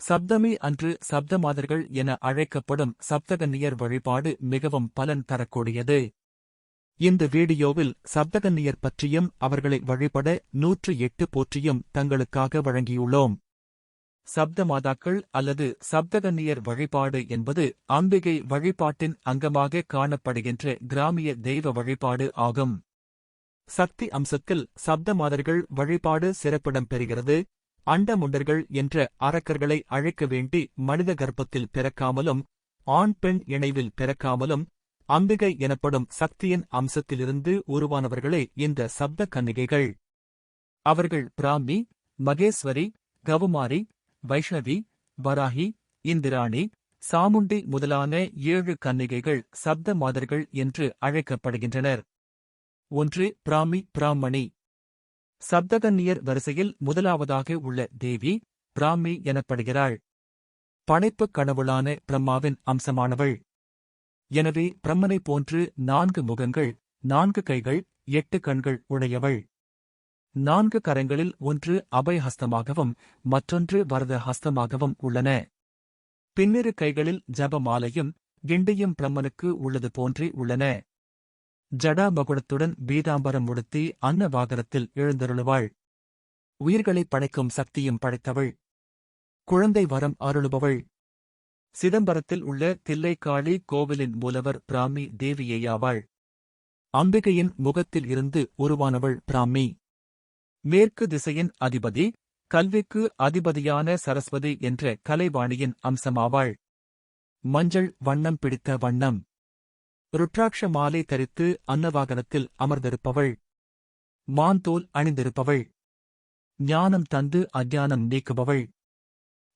சப்தமி அன்று சப்தமாதர்கள் என அழைக்கப்படும் சப்தகன்னியர் வழிபாடு மிகவும் பலன் தரக்கூடியது. இந்த வீடியோவில் சப்தகன்னியர் பற்றியும் அவர்களை வழிபட நூற்று எட்டு போற்றியும் தங்களுக்காக வழங்கியுள்ளோம். சப்தமாதாக்கள் அல்லது சப்தகன்னியர் வழிபாடு என்பது அம்பிகை வழிபாட்டின் அங்கமாக காணப்படுகின்ற கிராமிய தெய்வ வழிபாடு ஆகும். சக்தி அம்சத்தில் சப்தமாதர்கள் வழிபாடு சிறப்பிடம் பெறுகிறது. அண்டமுண்டர்கள் என்ற அரக்கர்களை அழைக்க வேண்டி மனித கர்ப்பத்தில் பிறக்காமலும் ஆண் பெண் இணைவில் பிறக்காமலும் அம்பிகை எனப்படும் சக்தியின் அம்சத்திலிருந்து உருவானவர்களே இந்த சப்த கன்னிகைகள். அவர்கள் பிராமி மகேஸ்வரி கவுமாரி வைஷ்ணவி வராகி இந்திராணி சாமுண்டி முதலான ஏழு கன்னிகைகள் சப்த மாதர்கள் என்று அழைக்கப்படுகின்றனர். ஒன்று பிராமி பிராமணி சப்தகன்னியர் வரிசையில் முதலாவதாக உள்ள தேவி பிராமி எனப்படுகிறாள். படைப்புக் கனவுளான பிரம்மாவின் அம்சமானவள். எனவே பிரம்மனைப் போன்று நான்கு முகங்கள் நான்கு கைகள் எட்டு கண்கள் உடையவள். நான்கு கரங்களில் ஒன்று அபயஹஸ்தமாகவும் மற்றொன்று வரத ஹஸ்தமாகவும் உள்ளன. பின்னிரு கைகளில் ஜபமாலையும் கிண்டியும் பிரம்மனுக்கு உள்ளது போன்றே உள்ளன. ஜடாமகுடத்துடன் பீதாம்பரம் உடுத்தி அன்னவாகரத்தில் எழுந்தருளுவாள். உயிர்களைப் படைக்கும் சக்தியும் படைத்தவள். குழந்தை வரம் அருளுபவள். சிதம்பரத்தில் உள்ள தில்லைக்காளி கோவிலின் மூலவர் பிராமி தேவியேயாவாள். அம்பிகையின் முகத்தில் இருந்து உருவானவள் பிராமி. மேற்கு திசையின் அதிபதி கல்விக்கு அதிபதியான சரஸ்வதி என்ற கலைவாணியின் அம்சமாவாள். மஞ்சள் வண்ணம் பிடித்த வண்ணம். ருட்ராட்ச மாலை தரித்து அன்னவாகனத்தில் அமர்ந்திருப்பவள். மாந்தோல் அணிந்திருப்பவள். ஞானம் தந்து அஞ்ஞானம் நீக்குபவள்.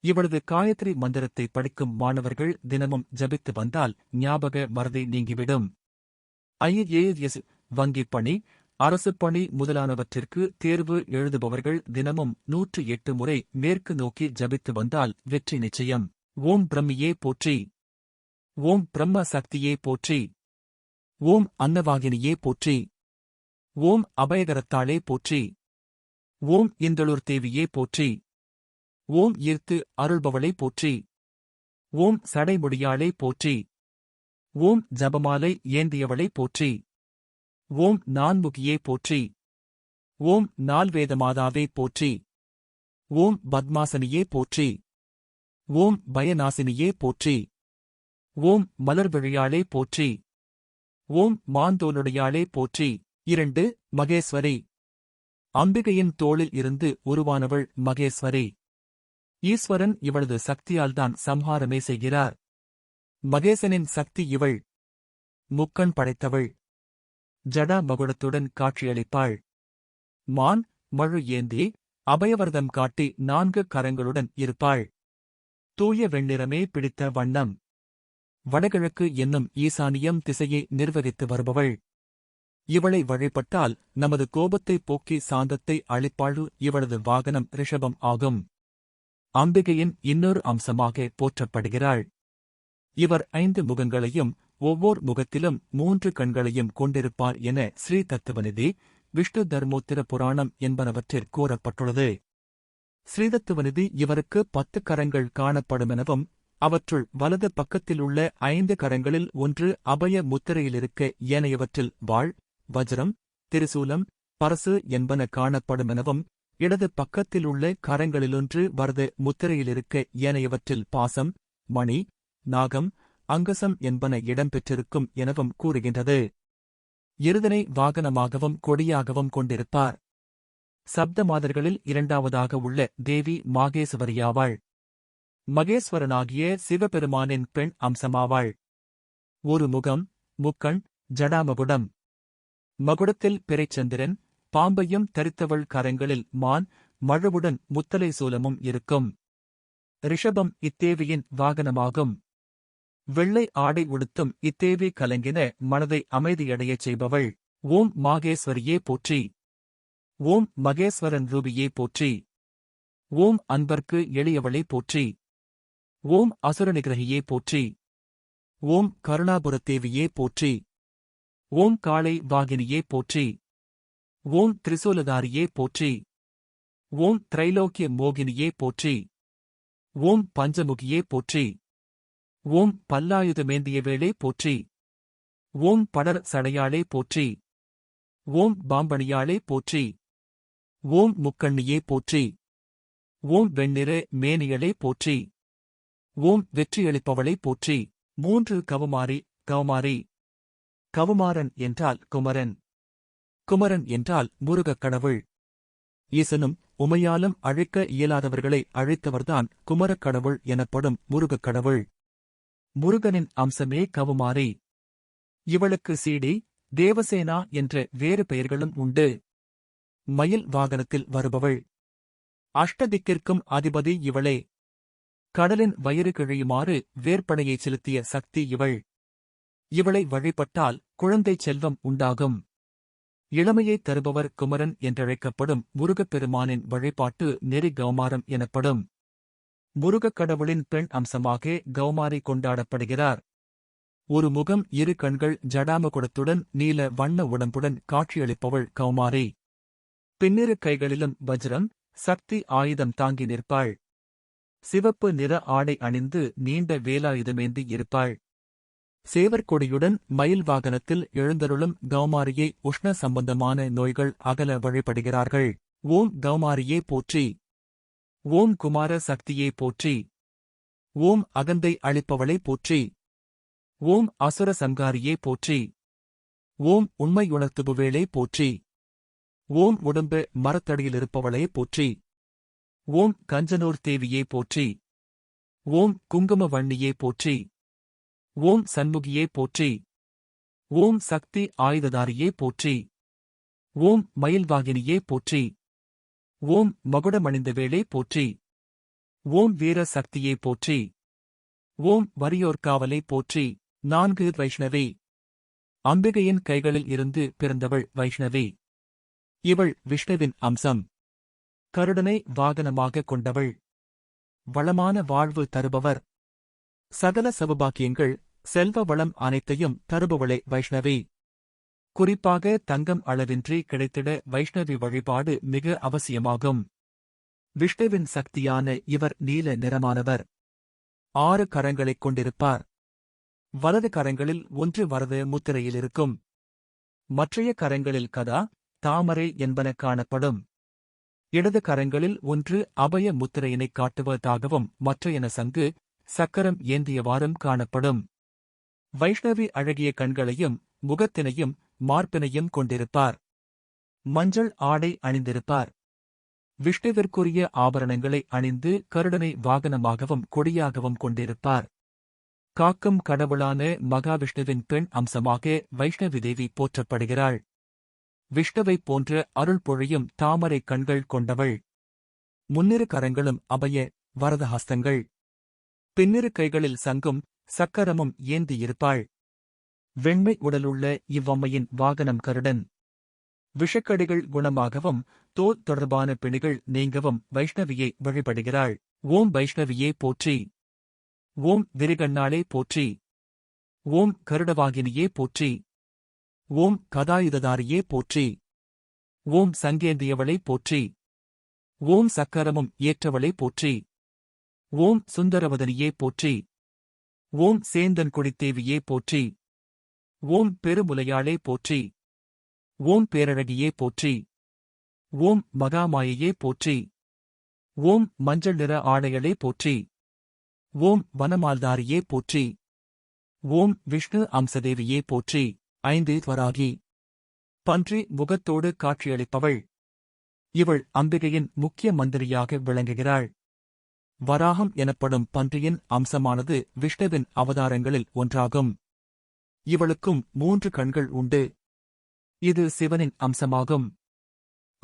இவளது காயத்ரி மந்திரத்தை படிக்கும் மாணவர்கள் தினமும் ஜபித்து வந்தால் ஞாபக மறதி நீங்கிவிடும். ஐஏஎஸ் வங்கிப் பணி அரசுப் பணி முதலானவற்றிற்கு தேர்வு எழுதுபவர்கள் தினமும் நூற்று எட்டு முறை மேற்கு நோக்கி ஜபித்து வந்தால் வெற்றி நிச்சயம். ஓம் பிரம்மியே போற்றி. ஓம் பிரம்ம சக்தியே போற்றி. ஓம் அன்னவாகினியே போற்றி ஓம் அபயகரத்தாளே போற்றி ஓம் இந்தளூர் தேவியே போற்றி ஓம் ஈர்த்து அருள்பவளை போற்றி ஓம் சடைமுடியாளே போற்றி ஓம் ஜபமாலை ஏந்தியவளை போற்றி ஓம் நான்முகியே போற்றி ஓம் நால்வேதமாதாவே போற்றி ஓம் பத்மாசனியே போற்றி ஓம் பயநாசினியே போற்றி ஓம் மலர்விழியாளே போற்றி ஓம் மாந்தோனுடையாளே போற்றி. இரண்டு மகேஸ்வரி. அம்பிகையின் தோளில் இருந்து உருவானவள் மகேஸ்வரி. ஈஸ்வரன் இவளது சக்தியால்தான் சம்ஹாரமே செய்கிறார். மகேசனின் சக்தி இவள். முக்கண் படைத்தவள். ஜடா மகுடத்துடன் காட்சியளிப்பாள். மான் மழு ஏந்தி அபயவர்தம் காட்டி நான்கு கரங்களுடன் இருப்பாள். தூய வெண்ணிறமே பிடித்த வண்ணம். வடகிழக்கு என்னும் ஈசானியம் திசையை நிர்வகித்து வருபவள். இவளை வழிபட்டால் நமது கோபத்தை போக்கி சாந்தத்தை அளிப்பாழு இவளது வாகனம் ரிஷபம் ஆகும். அம்பிகையின் இன்னொரு அம்சமாக போற்றப்படுகிறாள். இவர் ஐந்து முகங்களையும் ஒவ்வொரு முகத்திலும் மூன்று கண்களையும் கொண்டிருப்பார் என ஸ்ரீ தத்துவநிதி விஷ்ணு தர்மோத்திர புராணம் என்பனவற்றில் கூறப்பட்டுள்ளது. ஸ்ரீதத்துவநிதி இவருக்கு பத்து கரங்கள் காணப்படுமெனவும் அவற்றுள் வலது பக்கத்திலுள்ள ஐந்து கரங்களில் ஒன்று அபய முத்திரையிலிருக்க ஏனையவற்றில் வாழ் வஜ்ரம் திருசூலம் பரசு என்பன காணப்படுமெனவும் இடது பக்கத்திலுள்ள கரங்களிலொன்று வரது முத்திரையிலிருக்க ஏனையவற்றில் பாசம் மணி நாகம் அங்கசம் என்பன இடம்பெற்றிருக்கும் எனவும் கூறுகின்றது. இருதனை வாகனமாகவும் கொடியாகவும் கொண்டிருப்பார். சப்த மாதர்களில் இரண்டாவதாக உள்ள தேவி மாகேஸ்வரியாவாள் மகேஸ்வரனாகிய சிவபெருமானின் பெண் அம்சமாவாள். ஒரு முகம் முக்கண் ஜடாமகுடம். மகுடத்தில் பிறைச்சந்திரன் பாம்பையும் தரித்தவள் கரங்களில் மான் மழுவுடன் முத்தலை சூலமும் இருக்கும். ரிஷபம் இத்தேவியின் வாகனமாகும். வெள்ளை ஆடை உடுத்தும் இத்தேவி கலங்கின மனதை அமைதியடையச் செய்பவள். ஓம் மாகேஸ்வரியே போற்றி. ஓம் மகேஸ்வரன் ரூபியே போற்றி. ஓம் அன்பர்க்கு எளியவளே போற்றி. ஓம் அசுரநிகிரகியே போற்றி ஓம் கருணாபுரத்தேவியே போற்றி ஓம் காளை வாகினியே போற்றி ஓம் திரிசூலதாரியே போற்றி ஓம் திரைலோக்கிய மோகினியே போற்றி ஓம் பஞ்சமுகியே போற்றி ஓம் பல்லாயுதமேந்திய வேளே போற்றி ஓம் படர் சடையாளே போற்றி ஓம் பாம்பணியாளே போற்றி ஓம் முக்கண்ணியே போற்றி ஓம் வெண்ணிற மேனியளே போற்றி ஓம் வெற்றியளிப்பவளை போற்றி. மூன்று கவுமாரி கவுமாரி. கவுமாரன் என்றால் குமரன். குமரன் என்றால் முருகக் கடவுள். ஈசனும் உமையாலும் அழைக்க இயலாதவர்களை அழைத்தவர்தான் குமரக் கடவுள் எனப்படும் முருகக் கடவுள். முருகனின் அம்சமே கவுமாரி. இவளுக்கு சீடி தேவசேனா என்ற வேறு பெயர்களும் உண்டு. மயில் வாகனத்தில் வருபவள். அஷ்டதிக்கிற்கும் அதிபதி இவளே. கடலின் வயிறு கிழியுமாறு வேர்ப்படையைச் செலுத்திய சக்தி இவள். இவளை வழிபட்டால் குழந்தைச் செல்வம் உண்டாகும். இளமையைத் தருபவர் குமரன் என்றழைக்கப்படும் முருகப்பெருமானின் வழிபாட்டு நெறி கௌமாரம் எனப்படும். முருகக் கடவுளின் பெண் அம்சமாக கௌமாரி கொண்டாடப்படுகிறார். ஒரு முகம் இரு கண்கள் ஜடாமகுடத்துடன் நீல வண்ண உடம்புடன் காட்சியளிப்பவள் கௌமாரி. பின்னிரு கைகளிலும் வஜ்ரம் சக்தி ஆயுதம் தாங்கி நிற்பாள். சிவப்பு நிற ஆடை அணிந்து நீண்ட வேலாயுதமேந்தி இருப்பாள். சேவற்கொடியுடன் மயில் வாகனத்தில் எழுந்தருளும் கௌமாரியை உஷ்ண சம்பந்தமான நோய்கள் அகல வழிபடுகிறார்கள். ஓம் கௌமாரியே போற்றி. ஓம் குமார சக்தியே போற்றி. ஓம் அகந்தை அளிப்பவளை போற்றி. ஓம் அசுர சங்காரியே போற்றி. ஓம் உண்மையுணர்த்துபுவேளே போற்றி. ஓம் உடம்பு மரத்தடியிலிருப்பவளே போற்றி. ஓம் கஞ்சனூர் தேவியே போற்றி. ஓம் குங்குமவண்ணியே போற்றி. ஓம் சண்முகியே போற்றி. ஓம் சக்தி ஆயுததாரியே போற்றி. ஓம் மயில்வாகினியே போற்றி. ஓம் மகுடமணிந்தவேளே போற்றி. ஓம் வீர சக்தியே போற்றி. ஓம் வரியோர்காவலை போற்றி. நான்கு வைஷ்ணவி. அம்பிகையின் கைகளில் இருந்து பிறந்தவள் வைஷ்ணவி. இவள் விஷ்ணுவின் அம்சம். கருடனை வாகனமாக கொண்டவள். வளமான வாழ்வு தருபவர். சகல சவுபாக்கியங்கள் செல்வ வளம் அனைத்தையும் தருபவளே வைஷ்ணவி. குறிப்பாக தங்கம் அளவின்றி கிடைத்திட வைஷ்ணவி வழிபாடு மிக அவசியமாகும். விஷ்ணுவின் சக்தியான இவர் நீல நிறமானவர். ஆறு கரங்களைக் கொண்டிருப்பார். வலது கரங்களில் ஒன்று வரது முத்திரையில் இருக்கும். மற்றைய கரங்களில் கதா தாமரை என்பன காணப்படும். இடது கரங்களில் ஒன்று அபய முத்திரையினைக் காட்டுவதாகவும் மற்றையன சங்கு சக்கரம் ஏந்தியவாறும் காணப்படும். வைஷ்ணவி அழகிய கண்களையும் முகத்தினையும் மார்பினையும் கொண்டிருப்பார். மஞ்சள் ஆடை அணிந்திருப்பார். விஷ்ணுவிற்குரிய ஆபரணங்களை அணிந்து கருடனை வாகனமாகவும் கொடியாகவும் கொண்டிருப்பார். காக்கும் கடவுளான மகாவிஷ்ணுவின் பெண் அம்சமாக வைஷ்ணவி தேவி போற்றப்படுகிறாள். விஷ்ணுவைப் போன்ற அருள் பொழியும் தாமரை கண்கள் கொண்டவள். முன்னிரு கரங்களும் அபய வரதஹஸ்தங்கள். பின்னிரு கைகளில் சங்கும் சக்கரமும் ஏந்தியிருப்பாள் வெண்மை உடலுள்ள இவ்வம்மையின் வாகனம் கருடன். விஷக்கடிகள் குணமாகவும் தோல் தொடர்பான பிணிகள் நீங்கவும் வைஷ்ணவியை வழிபடுகிறாள். ஓம் வைஷ்ணவியே போற்றி. ஓம் விரிகண்ணாளே போற்றி. ஓம் கருடவாகினியே போற்றி. ஓம் கதாயுததாரியே போற்றி ஓம் சங்கேந்தியவளை போற்றி ஓம் சக்கரமும் ஏற்றவளை போற்றி ஓம் சுந்தரவதனியே போற்றி ஓம் சேந்தன் கொடித்தேவியே போற்றி ஓம் பெருமுலையாளே போற்றி ஓம் பேரழகியே போற்றி ஓம் மகாமாயையே போற்றி ஓம் மஞ்சள் நிற ஆடைகளே போற்றி ஓம் வனமால்தாரியே போற்றி ஓம் விஷ்ணு அம்சதேவியே போற்றி ஐந்து துவராகி பன்றி முகத்தோடு காட்சியளிப்பவள். இவள் அம்பிகையின் முக்கிய மந்திரியாக விளங்குகிறாள். வராகம் எனப்படும் பன்றியின் அம்சமானது விஷ்ணுவின் அவதாரங்களில் ஒன்றாகும். இவளுக்கும் மூன்று கண்கள் உண்டு. இது சிவனின் அம்சமாகும்.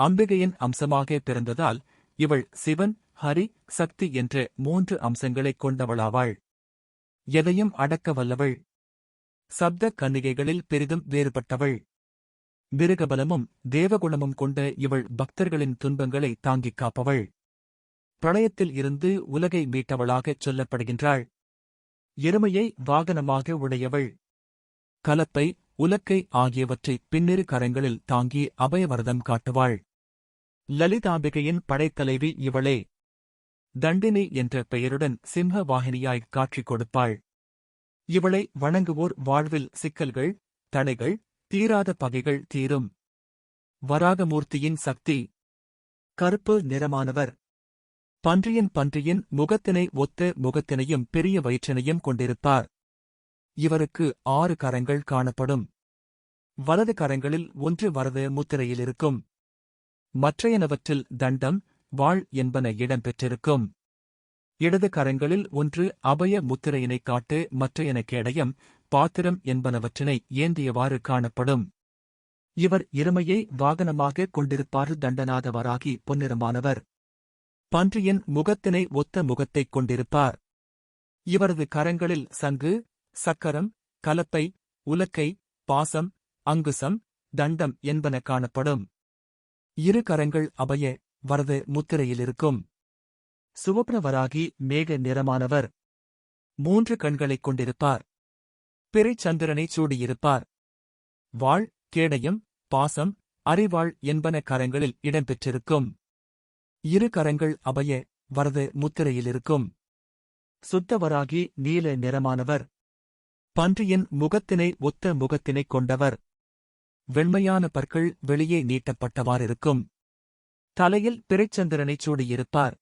அம்பிகையின் அம்சமாக பிறந்ததால் இவள் சிவன் ஹரி சக்தி என்ற மூன்று அம்சங்களைக் கொண்டவளாவாள். எதையும் அடக்க வல்லவள். சப்த கன்னிகைகளில் பெரிதும் வேறுபட்டவள். மிருகபலமும் தேவகுணமும் கொண்ட இவள் பக்தர்களின் துன்பங்களை தாங்கிக் காப்பவள். பிரளயத்தில் இருந்து உலகை மீட்டவளாகச் சொல்லப்படுகின்றாள். எருமையை வாகனமாக உடையவள். கலப்பை உலக்கை ஆகியவற்றை பின்னிரு கரங்களில் தாங்கி அபயவரதம் காட்டுவாள். லலிதாம்பிகையின் படைத்தலைவி இவளே. தண்டினி என்ற பெயருடன் சிம்ம வாகினியாய் காட்சி கொடுப்பாள். இவளை வணங்குவோர் வாழ்வில் சிக்கல்கள் தடைகள் தீராத பகைகள் தீரும். வராகமூர்த்தியின் சக்தி. கருப்பு நிறமானவர். பன்றியின் பன்றியின் முகத்தினை ஒத்த முகத்தினையும் பெரிய வயிற்றினையும் கொண்டிருப்பார். இவருக்கு ஆறு கரங்கள் காணப்படும். வலது கரங்களில் ஒன்று வரது முத்திரையில் இருக்கும் மற்றையனவற்றில் தண்டம் வாழ் என்பன இடம்பெற்றிருக்கும். இடது கரங்களில் ஒன்று அபய முத்திரையினைக் காட்டு மற்றையன கேடயம் பாத்திரம் என்பனவற்றினை ஏந்தியவாறு காணப்படும். இவர் இருமையை வாகனமாக கொண்டிருப்பார் தண்டநாதவராகி பொன்னிறமானவர். பன்றியின் முகத்தினை ஒத்த முகத்தைக் கொண்டிருப்பார். இவரது கரங்களில் சங்கு சக்கரம் கலப்பை உலக்கை பாசம் அங்குசம் தண்டம் என்பன காணப்படும். இரு கரங்கள் அபய வரது முத்திரையிலிருக்கும். சுவப்னவராகி மேக நிறமானவர். மூன்று கண்களைக் கொண்டிருப்பார். பிறைச்சந்திரனைச் சூடியிருப்பார். வாழ் கேடயம் பாசம் அறிவாள் என்பன கரங்களில் இடம்பெற்றிருக்கும். இரு கரங்கள் அபய வரது முத்திரையிலிருக்கும். சுத்தவராகி நீல நிறமானவர். பன்றியின் முகத்தினை ஒத்த முகத்தினைக் கொண்டவர். வெண்மையான பற்கள் வெளியே நீட்டப்பட்டவாறிருக்கும். தலையில் பிறைச்சந்திரனைச் சூடியிருப்பார்.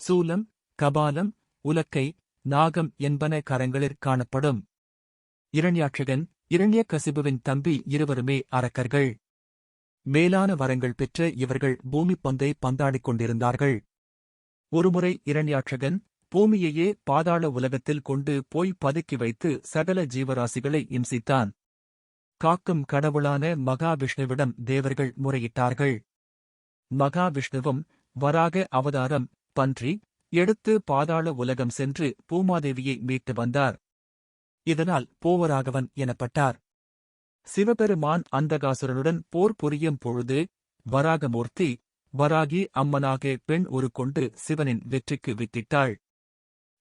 சூலம் கபாலம் உலக்கை நாகம் என்பன கரங்களில் காணப்படும். இரண்யாட்சகன் இரண்யக்கசிபுவின் தம்பி இருவருமே அரக்கர்கள். மேலான வரங்கள் பெற்ற இவர்கள் பூமி பந்தை பந்தாடிக் கொண்டிருந்தார்கள். ஒருமுறை இரண்யாட்சகன் பூமியையே பாதாள உலகத்தில் கொண்டு போய் பதுக்கி வைத்து சகல ஜீவராசிகளை இம்சித்தான். காக்கும் கடவுளான மகாவிஷ்ணுவிடம் தேவர்கள் முறையிட்டார்கள். மகாவிஷ்ணுவும் வராக அவதாரம் பன்றி எடுத்து பாதாள உலகம் சென்று பூமாதேவியை மீட்டு வந்தார். இதனால் போவராகவன் எனப்பட்டார். சிவபெருமான் அந்தகாசுரனுடன் போர் புரியும் பொழுது வராகமூர்த்தி வராகி அம்மனாக பெண் ஒரு கொண்டு சிவனின் வெற்றிக்கு வித்திட்டாள்.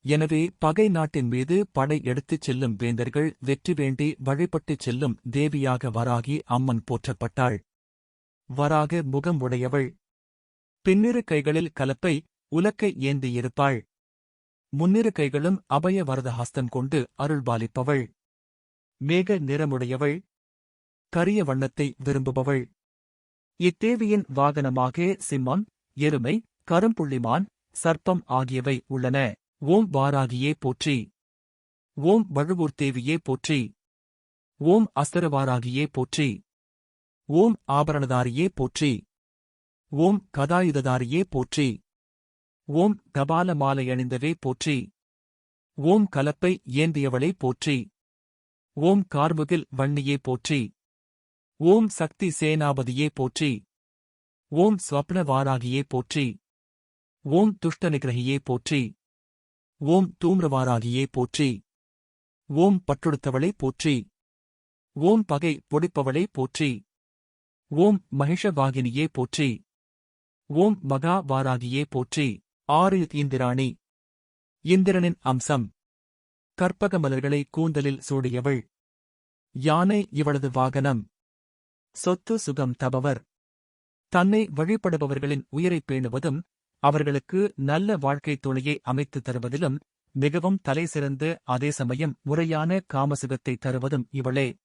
எனவே பகை நாட்டின் மீது படை எடுத்துச் செல்லும் வேந்தர்கள் வெற்றி வேண்டி வழிபட்டுச் செல்லும் தேவியாக வராகி அம்மன் போற்றப்பட்டாள். வராக முகம் உடையவள். பின்னிரு கைகளில் கலப்பை உலக்கை ஏந்தியிருப்பாள் முன்னிரு கைகளும் அபய வரத கொண்டு அருள்பாலிப்பவள். மேக நிறமுடையவள். கரிய வண்ணத்தை விரும்புபவள். இத்தேவியின் வாகனமாக சிம்மம் எருமை கரும்புள்ளிமான் சர்ப்பம் ஆகியவை உள்ளன. ஓம் வாராகியே போற்றி. ஓம் வழுவூர் தேவியே போற்றி. ஓம் அஸ்தரவாராகியே போற்றி. ஓம் ஆபரணதாரியே போற்றி. ஓம் கதாயுததாரியே போற்றி. ஓம் கபால மாலை அணிந்தவே போற்றி ஓம் கலப்பை ஏந்தியவளே போற்றி ஓம் கார்முகில் வன்னியே போற்றி ஓம் சக்தி சேனாபதியே போற்றி ஓம் ஸ்வப்னவாராகியே போற்றி ஓம் துஷ்டநிகிரகியே போற்றி ஓம் தூம்ரவாராகியே போற்றி ஓம் பட்டுடுத்தவளே போற்றி ஓம் பகை பொடிப்பவளே போற்றி ஓம் மகிஷவாகினியே போற்றி ஓம் மகா வாராகியே போற்றி ஆறு இந்திராணி. இந்திரனின் அம்சம். கற்பக மலர்களை கூந்தலில் சூடியவள். யானை இவளது வாகனம். சொத்து சுகம் தபவர். தன்னை வழிபடுபவர்களின் உயிரைப் பேணுவதும் அவர்களுக்கு நல்ல வாழ்க்கைத் துணையை அமைத்துத் தருவதிலும் மிகவும் தலைசிறந்து அதே சமயம் முறையான காமசுகத்தை தருவதும் இவளே.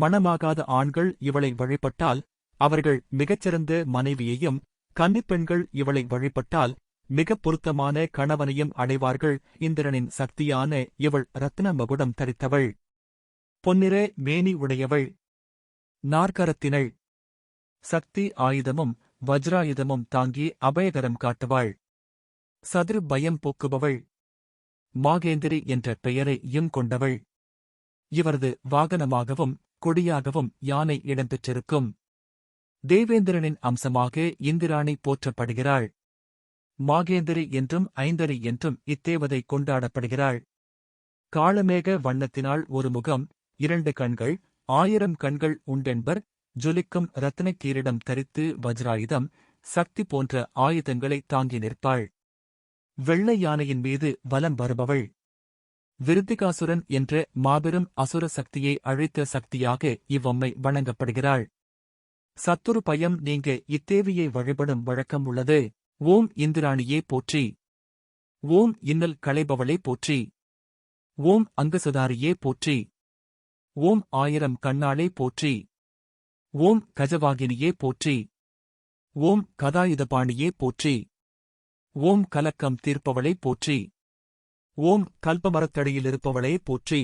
மணமாகாத ஆண்கள் இவளை வழிபட்டால் அவர்கள் மிகச்சிறந்த மனைவியையும் கன்னிப்பெண்கள் இவளை வழிபட்டால் மிகப் பொருத்தமான கணவனையும் அடைவார்கள். இந்திரனின் சக்தியான இவள் ரத்ன மகுடம் தரித்தவள். பொன்னிற மேனி உடையவள். நாற்கரத்தினள். சக்தி ஆயுதமும் வஜ்ராயுதமும் தாங்கி அபயகரம் காட்டுவாள். சதுர் பயம் போக்குபவள். மாகேந்திரி என்ற பெயரை இம் கொண்டவள். இவரது வாகனமாகவும் கொடியாகவும் யானை இடம்பெற்றிருக்கும். தேவேந்திரனின் அம்சமாக இந்திராணி போற்றப்படுகிறாள். மாகேந்திரி என்றும் ஐந்தரி என்றும் இத்தேவதை கொண்டாடப்படுகிறாள். காளமேக வண்ணத்தினால் ஒரு முகம் இரண்டு கண்கள் ஆயிரம் கண்கள் உண்டென்பர் ஜொலிக்கும் ரத்தினக் கீரிடம் தரித்து வஜ்ராயுதம் சக்தி போன்ற ஆயுதங்களை தாங்கி நிற்பாள். வெள்ளை யானையின் மீது வலம் வருபவள். விருத்திகாசுரன் என்ற மாபெரும் அசுர சக்தியை அழித்த சக்தியாக இவ்வம்மை வணங்கப்படுகிறாள். சத்துரு பயம் நீங்க இத்தேவியை வழிபடும் வழக்கம் உள்ளது. ஓம் இந்திராணியே போற்றி ஓம் இன்னல் களைபவளே போற்றி ஓம் அங்கசதாரியே போற்றி ஓம் ஆயிரம் கண்ணாளே போற்றி ஓம் கஜவாகினியே போற்றி ஓம் கதாயுதபாணியே போற்றி ஓம் கலக்கம் தீர்ப்பவளே போற்றி ஓம் கல்பமரத்தடியிலிருப்பவளே போற்றி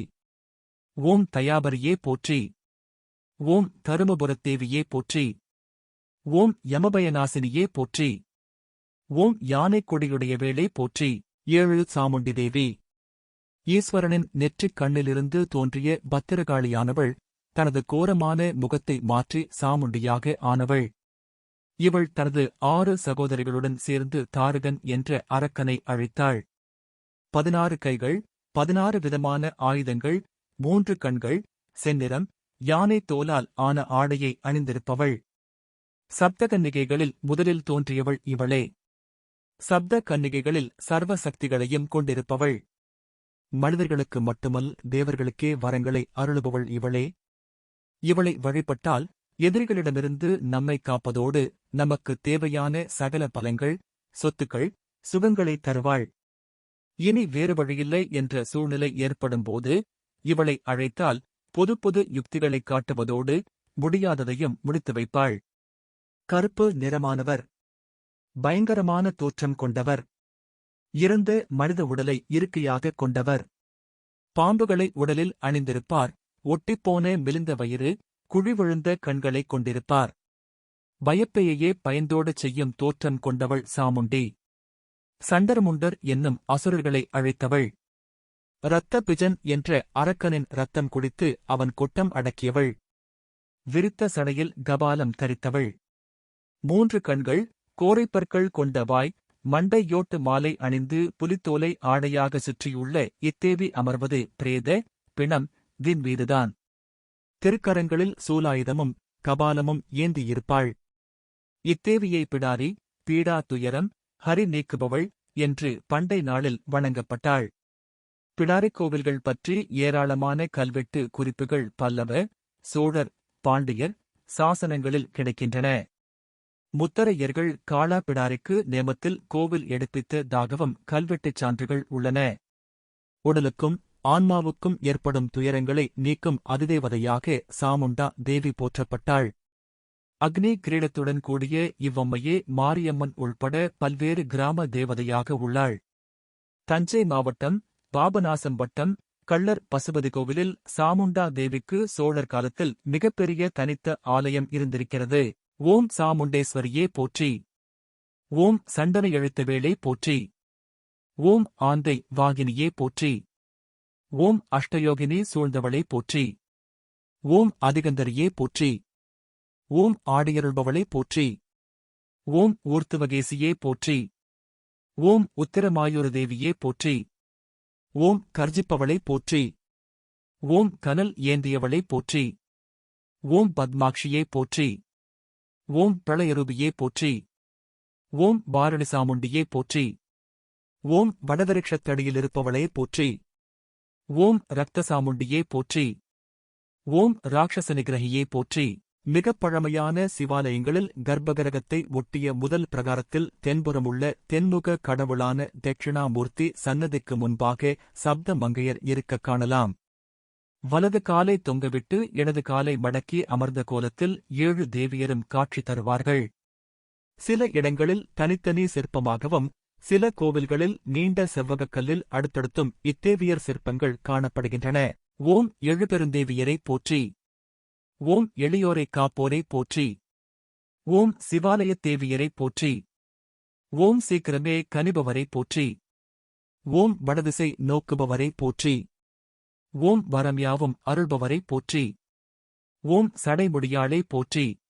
ஓம் தயாபரியே போற்றி ஓம் தருமபுரத்தேவியே போற்றி ஓம் யமபயநாசினியே போற்றி ஓம் யானைக் கொடியுடைய வேளை போற்றி. ஏழு சாமுண்டி தேவி. ஈஸ்வரனின் நெற்றிக் கண்ணிலிருந்து தோன்றிய பத்திரகாளியானவள் தனது கோரமான முகத்தை மாற்றி சாமுண்டியாக ஆனவள். இவள் தனது ஆறு சகோதரிகளுடன் சேர்ந்து தாரகன் என்ற அரக்கனை அழைத்தாள். பதினாறு கைகள் பதினாறு விதமான ஆயுதங்கள் மூன்று கண்கள் செந்நிறம் யானை தோலால் ஆன ஆடையை அணிந்திருப்பவள். சப்தகன்னிகைகளில் முதலில் தோன்றியவள் இவளே. சப்த கன்னிகைகளில் சர்வ சக்திகளையும் கொண்டிருப்பவள். மனிதர்களுக்கு மட்டுமல் தேவர்களுக்கே வரங்களை அருளுபவள் இவளே. இவளை வழிபட்டால் எதிரிகளிடமிருந்து நம்மை காப்பதோடு நமக்கு தேவையான சகல பலங்கள் சொத்துக்கள் சுகங்களை தருவாள். இனி வேறு வழியில்லை என்ற சூழ்நிலை ஏற்படும்போது இவளை அழைத்தால் பொது பொது யுக்திகளைக் காட்டுவதோடு முடியாததையும் முடித்து வைப்பாள். கருப்பு நிறமானவர். பயங்கரமான தோற்றம் கொண்டவர். இறந்த மனித உடலை இருக்கையாகக் கொண்டவர். பாம்புகளை உடலில் அணிந்திருப்பார். ஒட்டிப்போன மெலிந்த வயிறு குழி விழுந்த கண்களைக் கொண்டிருப்பார். பயப்பையே பயந்தோடச் செய்யும் தோற்றம் கொண்டவள் சாமுண்டி. சண்டர்முண்டர் என்னும் அசுரர்களை அழைத்தவள். இரத்த பிஜன் என்ற அரக்கனின் ரத்தம் குடித்து அவன் கொட்டம் அடக்கியவள். விரித்த சடையில் கபாலம் தரித்தவள். மூன்று கண்கள் கோரைப்பற்கள் கொண்ட வாய் மண்டையோட்டு மாலை அணிந்து புலித்தோலை ஆடையாக சுற்றியுள்ள இத்தேவி அமர்வது பிரேத பிணம் தின் மீதுதான் திருக்கரங்களில் சூலாயுதமும் கபாலமும் ஏந்தியிருப்பாள். இத்தேவியை பிடாரி பீடா துயரம் ஹரி நீக்குபவள் என்று பண்டை நாளில் வணங்கப்பட்டாள். பிடாரிக் கோவில்கள் பற்றி ஏராளமான கல்வெட்டு குறிப்புகள் பல்லவ சோழர் பாண்டியர் சாசனங்களில் கிடைக்கின்றன. முத்தரையர்கள் காளாபிடாருக்கு நேமத்தில் கோவில் எடுப்பித்த தாகவம் கல்வெட்டுச் சான்றுகள் உள்ளன. உடலுக்கும் ஆன்மாவுக்கும் ஏற்படும் துயரங்களை நீக்கும் அதிதேவதையாக சாமுண்டா தேவி போற்றப்பட்டாள். அக்னி கிரீடத்துடன் கூடிய இவ்வம்மையே மாரியம்மன் உள்பட பல்வேறு கிராம தேவதையாக உள்ளாள். தஞ்சை மாவட்டம் பாபநாசம் வட்டம் கள்ளர் பசுபதி கோவிலில் சாமுண்டா தேவிக்கு சோழர் காலத்தில் மிகப்பெரிய தனித்த ஆலயம் இருந்திருக்கிறது. ஓம் சாமுண்டேஸ்வரியே போற்றி ஓம் சண்டன எழுத்தவேளே போற்றி ஓம் ஆந்தை வாகினியே போற்றி ஓம் அஷ்டயோகினி சூழ்ந்தவளே போற்றி ஓம் அதிகந்தரியே போற்றி ஓம் ஆடையருள்பவளே போற்றி ஓம் ஊர்த்துவகேசியே போற்றி ஓம் உத்திரமாயூர தேவியே போற்றி ஓம் கர்ஜிப்பவளை போற்றி ஓம் கனல் ஏந்தியவளை போற்றி ஓம் பத்மாக்ஷியே போற்றி ஓம் பிரளயரூபியே போற்றி. ஓம் பாரணிசாமுண்டியே போற்றி. ஓம் வடவரிக்ஷத்தடியிலிருப்பவளே போற்றி. ஓம் ரக்தசாமுண்டியே போற்றி. ஓம் ராட்சச நிகிரகியே போற்றி. மிகப் பழமையான சிவாலயங்களில் கர்ப்பகிரகத்தை ஒட்டிய முதல் பிரகாரத்தில் தென்புறமுள்ள தென்முக கடவுளான தட்சிணாமூர்த்தி சன்னதிக்கு முன்பாக சப்த மங்கையர் இருக்கக் காணலாம். வலது காலை தொங்கவிட்டு இடது காலை மடக்கி அமர்ந்த கோலத்தில் ஏழு தேவியரும் காட்சி தருவார்கள். சில இடங்களில் தனித்தனி சிற்பமாகவும் சில கோவில்களில் நீண்ட செவ்வகக்கல்லில் அடுத்தடுத்தும் இத்தேவியர் சிற்பங்கள் காணப்படுகின்றன. ஓம் எழுபெருந்தேவியரைப் போற்றி. ஓம் எளியோரை காப்போரை போற்றி. ஓம் சிவாலயத் தேவியரை போற்றி. ஓம் சீக்கிரமே கனிபவரை போற்றி. ஓம் வடதிசை நோக்குபவரை போற்றி. ஓம் வரம்யாவும் அருள்பவரை போற்றி. ஓம் சடைமுடியாளே போற்றி.